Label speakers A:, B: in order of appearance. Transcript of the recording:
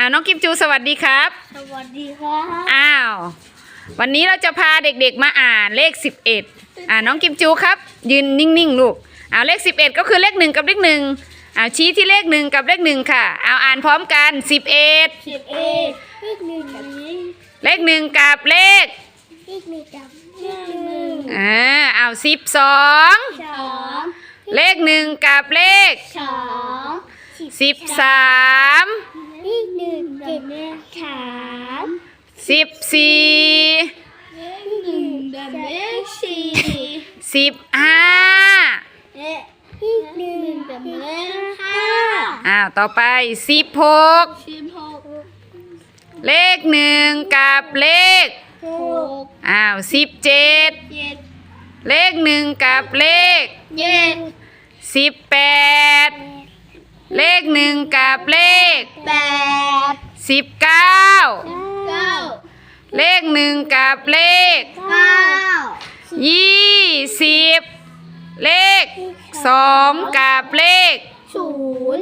A: อ่าน้องกิมจูสวัสดีครับ
B: สวัสดีครับ
A: อ้าว วันนี้เราจะพาเด็กๆมาอ่านเลข 11อ่าน้องกิมจูครับ ยืนนิ่งๆลูกอ่าเลข 11 ก็คือเลขหนึ่งกับเลขหนึ่งอ่าชี้ที่เลขหนึ่งกับเลขหนึ่งค่ะเอาอ่านพร้อมกัน 11
B: สิบเอ็ดเลขหนึ่งนี้
A: เลขหนึ่งกับเลข
B: เลขหนึ่งกับเลขหนึ่ง
A: อ่าเอาสิบสอง
B: สอง
A: เลขหนึ่งกับเลข
B: สอง
A: สิบสาม
B: เลขหนึ่งกับเลขสาม
A: สิบสี่
B: เลขหนึ่งกับเลขสี่
A: สิบห้า
B: เลขหนึ่งกับเลขห้า
A: อ้าวต่อไปสิบหกเลขหนึ่งกับเลข
B: หก
A: อ้าวสิบเจ็ด
B: เล
A: ขหนึ่งกับเลข
B: เจ็ด
A: สิบแปดเลขหนึ่งกับเลข
B: แปด
A: สิบ
B: เก้า
A: เลขหนึ่งกับเลข
B: เก้า
A: ยี่สิบเลขสองกับเลข
B: ศูนย์